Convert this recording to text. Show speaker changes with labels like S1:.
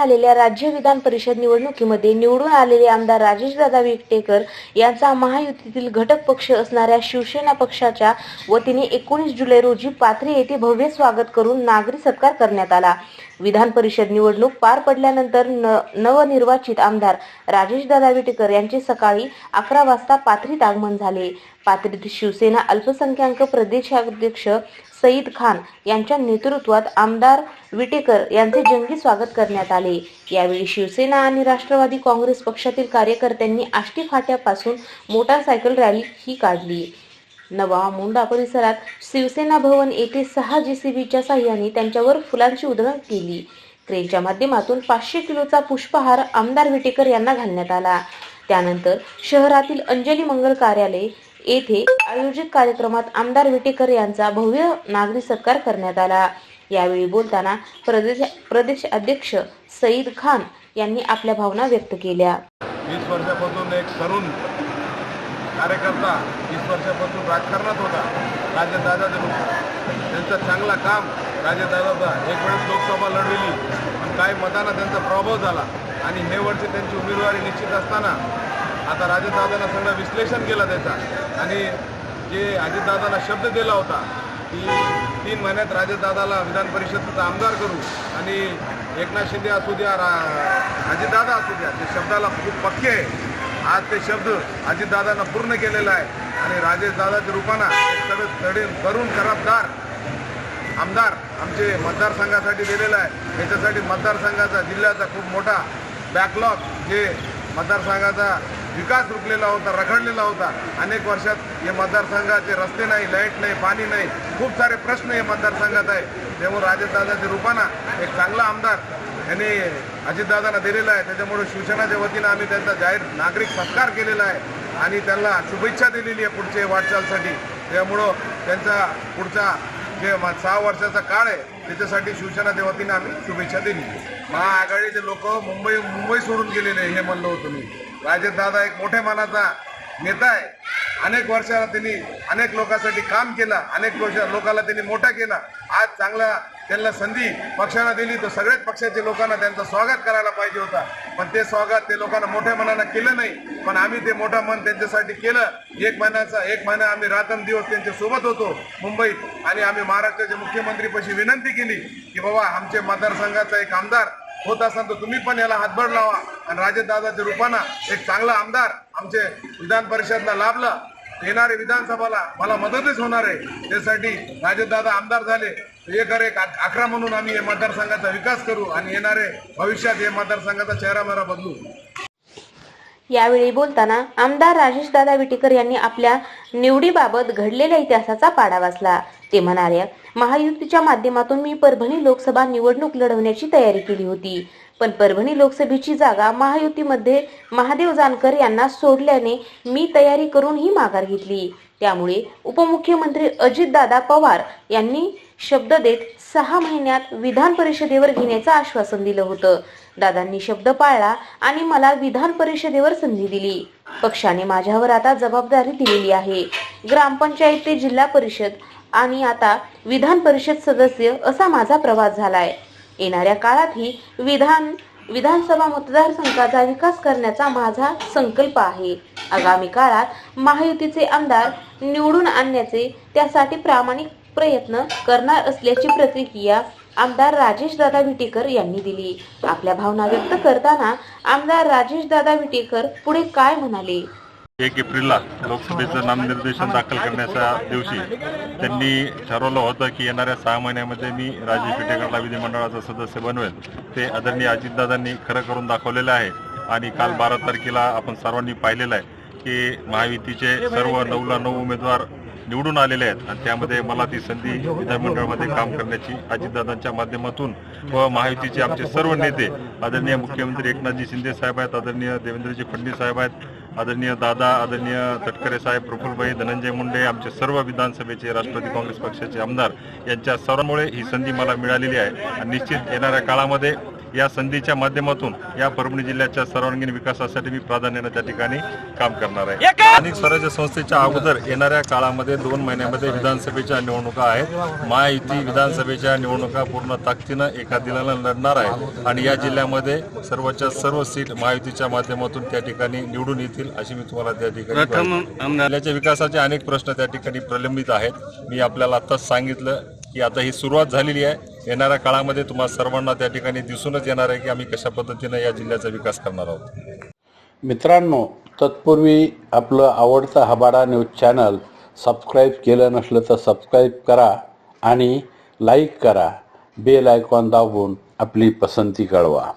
S1: झालेल्या राज्य विधान परिषद निवडणुकीमध्ये निवडून आलेले आमदार राजेशदादा विटेकर यांचा महायुतीतील घटक पक्ष असणाऱ्या शिवसेना पक्षाच्या वतीने एकोणीस जुलै रोजी पाथरी येथे भव्य स्वागत करून नागरी सत्कार करण्यात आला. विधान परिषद निवडणूक पार पडल्यानंतर न नवनिर्वाचित आमदार राजेशदादा विटेकर यांचे सकाळी अकरा वाजता पाथरीत आगमन झाले. पाथरीत शिवसेना अल्पसंख्याक प्रदेशाध्यक्ष सईद खान यांच्या नेतृत्वात आमदार विटेकर यांचे जंगी स्वागत करण्यात आले. यावेळी शिवसेना आणि राष्ट्रवादी काँग्रेस पक्षातील कार्यकर्त्यांनी आष्टी फाट्यापासून मोटारसायकल रॅली ही काढली. नवा मुंडा परिसरात शिवसेना भवन येथे सहा जेसीबीच्या साह्याने त्यांच्यावर फुलांची उधळण केली. क्रेनच्या माध्यमातून पाचशे किलोचा पुष्पहार आमदार विटेकर यांना घालण्यात आला. त्यानंतर शहरातील अंजली मंगल कार्यालय येथे आयोजित कार्यक्रमात आमदार विटेकर यांचा भव्य नागरी सत्कार करण्यात आला. यावेळी बोलताना प्रदेश प्रदेश अध्यक्ष सईद खान यांनी आपल्या भावना व्यक्त केल्या.
S2: वीस वर्षापासून एक तरुण कार्यकर्ता वीस वर्षापासून राजकारणात होता. राजदादा त्यांचं चांगलं काम राजदादाचा एक वेळेस लोकसभा लढलेली पण काही मतांना त्यांचा प्रभाव झाला. आणि हे वर्षी त्यांची उमेदवारी निश्चित असताना आता राजदादांना सगळं विश्लेषण केलं त्याचा. आणि जे अजितदादांना शब्द दिला होता की तीन महिन्यात राजदादाला विधान परिषदेचा आमदार करू. आणि एकनाथ शिंदे असू द्या रा अजितदादा असू द्या ते शब्दाला खूप पक्के आहे आज ते शब्द अजितदादांना पूर्ण केलेला आहे. आणि राजेशदादाच्या रूपानं सगळं तडे तरुण खराबदार आमदार आमचे मतदारसंघासाठी दिलेला आहे. त्याच्यासाठी मतदारसंघाचा जिल्ह्याचा खूप मोठा बॅकलॉग जे मतदारसंघाचा विकास रुकलेला होता रखडलेला होता. अनेक वर्षात हे मतदारसंघाचे रस्ते नाही लाइट नाही पाणी नाही. खूप सारे प्रश्न हे मतदारसंघात आहे त्यामुळे राजेशदादाच्या रूपानं एक चांगला आमदार यांनी अजितदादांना दिलेला आहे. त्याच्यामुळे शिवसेनाच्या वतीनं आम्ही त्यांचा जाहीर नागरिक सत्कार केलेला आहे आणि त्यांना शुभेच्छा दिलेली आहे पुढच्या वाटचालसाठी. त्यामुळं त्यांचा पुढचा जे सहा वर्षाचा काळ आहे त्याच्यासाठी शिवसेनाच्या वतीनं आम्ही शुभेच्छा दिली महाआघाडीचे लोक मुंबई मुंबई सोडून गेलेले हे म्हणलं होतं मी. राजेशदादा एक मोठ्या मनाचा नेता आहे. अनेक वर्षाला त्यांनी अनेक लोकांसाठी काम केलं अनेक वर्ष लोकांना त्यांनी मोठा केला. आज चांगला त्यांना संधी पक्षाला दिली तर सगळ्याच पक्षाच्या लोकांना त्यांचं स्वागत करायला पाहिजे होता. पण ते स्वागत ते लोकांना मोठ्या मनानं केलं नाही. पण आम्ही ते मोठं मन त्यांच्यासाठी केलं. एक महिन्याचा एक महिना आम्ही रात्रंदिवस त्यांच्यासोबत होतो मुंबईत. आणि आम्ही महाराष्ट्राच्या मुख्यमंत्रीपाशी विनंती केली की बाबा आमच्या मतदारसंघाचा एक आमदार होत असाल तर तुम्ही पण याला हातभार लावा. आणि राजेदादाच्या रूपानं एक चांगला आमदार आमचे विधान परिषदला लाभला. येणारे विधानसभाला मला मदतच होणार आहे. त्यासाठी राजेदादा आमदार झाले. एकर एक अकरा म्हणून आम्ही या मतदारसंघाचा विकास करू आणि येणारे भविष्यात या मतदारसंघाचा चेहरा मेरा बदलू.
S1: यावेळी बोलताना आमदार राजेशदादा विटेकर यांनी आपल्या निवडीबाबत घडलेल्या इतिहासाचा पाडा वाचला. ते म्हणाले महायुतीच्या माध्यमातून मी परभणी लोकसभा निवडणूक लढवण्याची तयारी केली होती. पण परभणी लोकसभेची जागा महायुतीमध्ये महादेव जानकर यांना सोडल्याने मी तयारी करून ही माघार घेतली. त्यामुळे उपमुख्यमंत्री अजितदादा पवार यांनी शब्द देत सहा महिन्यात विधान परिषदेवर घेण्याचं आश्वासन दिलं होतं. दादांनी शब्द पाळला आणि मला विधान परिषदेवर संधी दिली. पक्षाने माझ्यावर आता जबाबदारी दिलेली आहे. ग्रामपंचायत ते जिल्हा परिषद आणि आता विधान परिषद सदस्य असा माझा प्रवास झालाय. येणाऱ्या काळातही विधान विधानसभा मतदारसंघाचा विकास करण्याचा माझा संकल्प आहे. आगामी काळात महायुतीचे आमदार निवडून आणण्याचे त्यासाठी प्रामाणिक प्रयत्न करणार असल्याची प्रतिक्रिया आमदार राजेशदादा विटेकर यांनी दिली. आपल्या भावना व्यक्त करताना आमदार राजेशदादा विटेकर पुढे काय म्हणाले?
S3: एक एप्रिलला लोकसभेचं नामनिर्देशन दाखल करण्याच्या दिवशी त्यांनी ठरवलं होतं की येणाऱ्या सहा महिन्यामध्ये मी राजेश विटेकरला विधिमंडळाचा सदस्य बनवेल. ते आदरणीय अजितदादांनी खरं करून दाखवलेलं आहे आणि काल बारा तारखेला आपण सर्वांनी पाहिलेलं आहे की महायुतीचे सर्व नऊला नऊ उमेदवार निवडून आलेले आहेत. आणि त्यामध्ये मला ती संधी विधानमंडळामध्ये काम करण्याची अजितदादांच्या माध्यमातून व महायुतीचे आमचे सर्व नेते आदरणीय मुख्यमंत्री एकनाथजी शिंदे साहेब आहेत आदरणीय देवेंद्रजी फडणवीस साहेब आहेत आदरणीय दादा आदरणीय तटकरे साहेब प्रफुलभाई धनंजय मुंडे आमचे सर्व विधानसभेचे राष्ट्रवादी काँग्रेस पक्षाचे आमदार यांच्या सर्वांमुळे ही संधी मला मिळालेली आहे. आणि निश्चित येणाऱ्या काळामध्ये या संधीच्या माध्यमातून या परभणी जिल्ह्याच्या सर्वांगीण विकासासाठी मी प्राधान्याने त्या ठिकाणी काम करणार आहे. स्थानिक स्वराज्य संस्थेच्या अगोदर येणाऱ्या काळामध्ये दोन महिन्यामध्ये विधानसभेच्या निवडणुका आहेत. महायुती विधानसभेच्या निवडणुका पूर्ण ताकदीनं एका दिलाला लढणार आहे. आणि या जिल्ह्यामध्ये सर्वच्या सर्व सीट महायुतीच्या माध्यमातून त्या ठिकाणी निवडून येतील अशी मी तुम्हाला त्या ठिकाणी जिल्ह्याच्या विकासाचे अनेक प्रश्न त्या ठिकाणी प्रलंबित आहेत. मी आपल्याला आताच सांगितलं की आता ही सुरुवात झालेली आहे. येणाऱ्या काळामध्ये तुम्हाला सर्वांना त्या ठिकाणी दिसूनच येणार आहे की आम्ही कशा पद्धतीनं या जिल्ह्याचा विकास करणार आहोत.
S4: मित्रांनो तत्पूर्वी आपलं आवडतं हबाडा न्यूज चॅनल सबस्क्राईब केलं नसलं तर सबस्क्राईब करा आणि लाईक करा. बेल आयकॉन दाबून आपली पसंती कळवा.